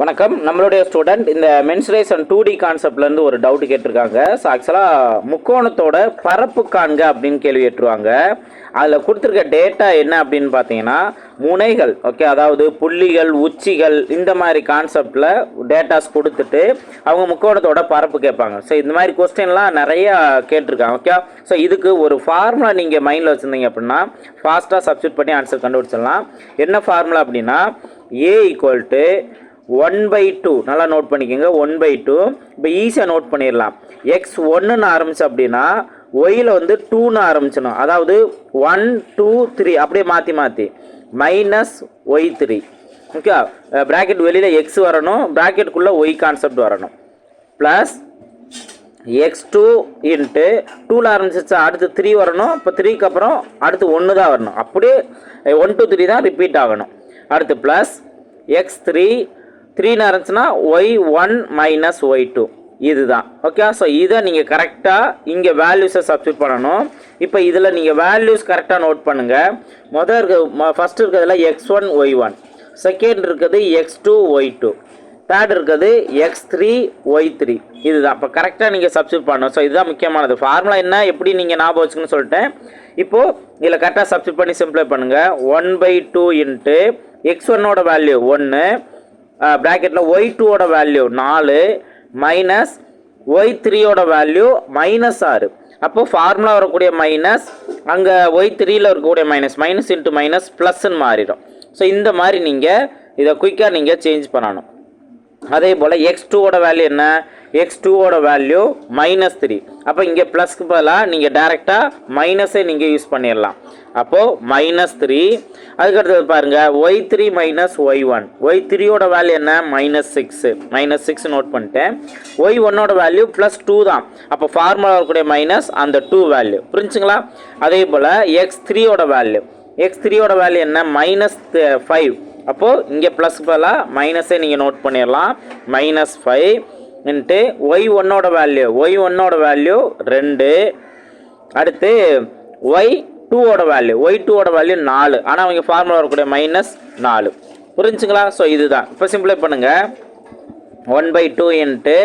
வணக்கம். நம்மளுடைய ஸ்டூடெண்ட் இந்த மென்சுரேஷன் டூ டி கான்செப்ட்லேருந்து ஒரு டவுட் கேட்டிருக்காங்க. ஸோ ஆக்சுவலாக முக்கோணத்தோட பரப்பு காண்க அப்படின்னு கேள்வி கேட்டுருவாங்க அதில் கொடுத்துருக்க டேட்டா என்ன அப்படின்னு பார்த்தீங்கன்னா முனைகள் ஓகே அதாவது புள்ளிகள் உச்சிகள் இந்த மாதிரி கான்செப்டில் டேட்டாஸ் கொடுத்துட்டு அவங்க முக்கோணத்தோட பரப்பு கேட்பாங்க. ஸோ இந்த மாதிரி கொஸ்டின்லாம் நிறையா கேட்டிருக்காங்க ஓகே ஸோ இதுக்கு ஒரு ஃபார்முலா நீங்கள் மைண்டில் வச்சுருந்தீங்க அப்படின்னா ஃபாஸ்ட்டாக சப்ஸ்டியூட் பண்ணி ஆன்சர் கண்டுபிடிச்சிடலாம். என்ன ஃபார்முலா அப்படின்னா A equal to one by two நல்லா நோட் பண்ணிக்கோங்க. ஒன் பை டூ இப்போ ஈஸியாக நோட் பண்ணிடலாம். எக்ஸ் ஒன்றுன்னு ஆரம்பிச்சு அப்படின்னா ஒயில் வந்து டூன்னு ஆரம்பிச்சிடும் அதாவது ஒன் டூ த்ரீ அப்படியே மாற்றி மாற்றி minus Y three okay bracket வெளியில் எக்ஸ் வரணும். ப்ராக்கெட்டுக்குள்ளே ஒய் கான்செப்ட் வரணும். ப்ளஸ் எக்ஸ் டூ இன்ட்டு டூவில் ஆரம்பிச்சிச்சா அடுத்து த்ரீ வரணும். இப்போ த்ரீக்கு அப்புறம் அடுத்து ஒன்று தான் வரணும். அப்படியே ஒன் டூ த்ரீ தான் ரிப்பீட் ஆகணும். அடுத்து ப்ளஸ் எக்ஸ் த்ரீ த்ரீன்னு இருந்துச்சுன்னா Y one minus Y two இதுதான். ஓகே ஸோ இதை நீங்கள் கரெக்டாக இங்கே வேல்யூஸை சப்ஸ்டியூட் பண்ணணும். இப்போ இதில் நீங்கள் வேல்யூஸ் கரெக்டாக நோட் பண்ணுங்கள் முதல் இருக்க ஃபஸ்ட் இருக்கிறதுல X one Y one second இருக்குது X two Y two third இருக்குது எக்ஸ் த்ரீ ஒய் த்ரீ இதுதான். இப்போ கரெக்டாக நீங்கள் சப்ஸ்டியூட் பண்ணணும். ஸோ இதுதான் முக்கியமானது. ஃபார்முலா என்ன எப்படி நீங்கள் ஞாபகம் வச்சுக்கணும்னு சொல்லிட்டேன். இப்போது இதில் கரெக்டாக சப்ஸ்டியூட் பண்ணி சிம்ப்ளை பண்ணுங்கள் one by two into x ஒன்னோட வேல்யூ ஒன்று ப்ராக்கெட்டில் ஒய் டூவோட வேல்யூ நாலு மைனஸ் ஒய் த்ரீயோட வேல்யூ மைனஸ் ஆறு. அப்போது ஃபார்முலா வரக்கூடிய மைனஸ் அங்கே ஒய் த்ரீயில் இருக்கக்கூடிய மைனஸ் மைனஸ் இன்ட்டு மைனஸ் ப்ளஸ்ன்னு மாறிடும். ஸோ இந்த மாதிரி நீங்கள் இதை குயிக்காக நீங்கள் சேஞ்ச் பண்ணணும். அதே போல் எக்ஸ் டூவோட வேல்யூ என்ன? எக்ஸ் டூவோட வேல்யூ மைனஸ் த்ரீ அப்போ இங்கே ப்ளஸ்க்கு பதிலாக நீங்கள் டேரெக்டாக மைனஸே நீங்கள் யூஸ் பண்ணிடலாம். அப்போது மைனஸ் த்ரீ அதுக்கடுத்தது பாருங்கள் Y three minus Y one Y த்ரீயோட வேல்யூ என்ன? Minus six minus six note பண்ணிட்டேன். ஒய் ஒன்னோட வேல்யூ ப்ளஸ் டூ தான். அப்போ ஃபார்முலா இருக்கக்கூடிய மைனஸ் அந்த டூ வேல்யூ புரிஞ்சுங்களா? அதே போல் எக்ஸ் த்ரீயோட வேல்யூ எக்ஸ் த்ரீயோட வேல்யூ என்ன? மைனஸ் ஃபைவ் அப்போது இங்கே ப்ளஸ் பதிலாக மைனஸே நீங்கள் நோட் பண்ணிடலாம். மைனஸ் ஃபைவ் இன்ட்டு ஒய் ஒன்னோட வேல்யூ ஒய் ஒன்னோட வேல்யூ ரெண்டு. அடுத்து ஒய் டூவோட வேல்யூ ஒய் டூவோட வேல்யூ நாலு. ஆனால் அவங்க ஃபார்முலா வரக்கூடிய மைனஸ் நாலு. புரிஞ்சுங்களா? ஸோ இதுதான். இப்போ சிம்பிளை பண்ணுங்கள் ஒன் பை டூ இன்ட்டு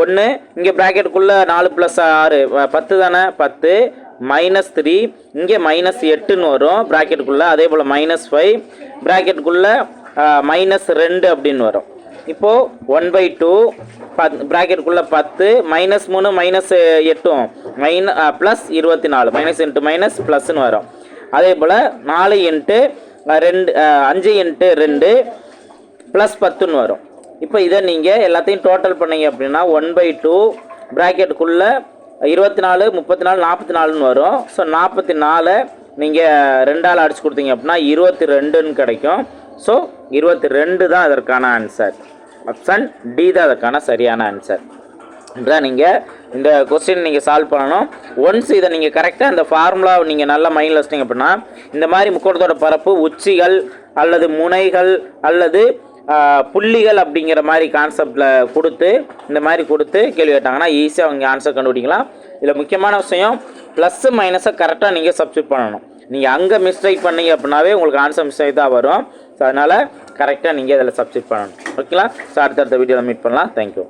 ஒன்று இங்கே ப்ராக்கெட்டுக்குள்ளே நாலு ப்ளஸ் ஆறு பத்து தானே? பத்து. மைனஸ் த்ரீ இங்கே மைனஸ் எட்டுன்னு வரும். ப்ராக்கெட்டுக்குள்ளே அதே போல் மைனஸ் ஃபைவ் ப்ராக்கெட்டுக்குள்ளே மைனஸ் ரெண்டு அப்படின்னு வரும். இப்போது ஒன் பை டூ பத் ப்ராக்கெட்டுக்குள்ளே பத்து மைனஸ் மூணு மைனஸ் எட்டும் மைன ப்ளஸ் இருபத்தி நாலு மைனஸ் இன்ட்டு மைனஸ் ப்ளஸ்ன்னு வரும். அதே போல் நாலு இன்ட்டு ரெண்டு அஞ்சு இன்ட்டு ரெண்டு ப்ளஸ் பத்துன்னு வரும். இப்போ இதை நீங்கள் எல்லாத்தையும் டோட்டல் பண்ணீங்க அப்படின்னா ஒன் பை டூ ப்ராக்கெட்டுக்குள்ளே இருபத்தி நாலு முப்பத்தி நாலு நாற்பத்தி நாலுன்னு வரும். ஸோ நாற்பத்தி நாலு நீங்கள் ரெண்டால் அடிச்சு கொடுத்தீங்க அப்படின்னா இருபத்தி ரெண்டுன்னு கிடைக்கும். ஸோ இருபத்தி ரெண்டு தான் அதற்கான ஆன்சர் ஆப்ஷன் டி தான் அதற்கான சரியான ஆன்சர் இதான் நீங்கள் இந்த கொஸ்டின் நீங்கள் சால்வ் பண்ணணும். ஒன்ஸ் இதை நீங்கள் கரெக்டாக இந்த ஃபார்முலா நீங்கள் நல்லா மைண்டில் வச்சிட்டிங்க அப்படின்னா இந்த மாதிரி முக்கோணத்தோட பரப்பு உச்சிகள் அல்லது முனைகள் அல்லது புள்ளிகள் அப்படிங்கிற மாதிரி கான்செப்டில் கொடுத்து இந்த மாதிரி கொடுத்து கேள்வி கேட்டாங்கன்னா ஈஸியாக அவங்க ஆன்சர் கண்டுபிடிக்கலாம். இதில் முக்கியமான விஷயம் ப்ளஸ்ஸு மைனஸை கரெக்டாக நீங்கள் சப்ஸ்டியூட் பண்ணணும். நீங்கள் அங்கே மிஸ்டேக் பண்ணீங்க அப்படின்னாவே உங்களுக்கு ஆன்சர் மிஸ்டேக் தான் வரும். ஸோ அதனால் கரெக்டாக நீங்கள் இதில் சப்ஸ்டியூட் பண்ணணும். ஓகேங்களா ஸோ அடுத்தடுத்த வீடியோவில் மீட் பண்ணலாம். தேங்க்யூ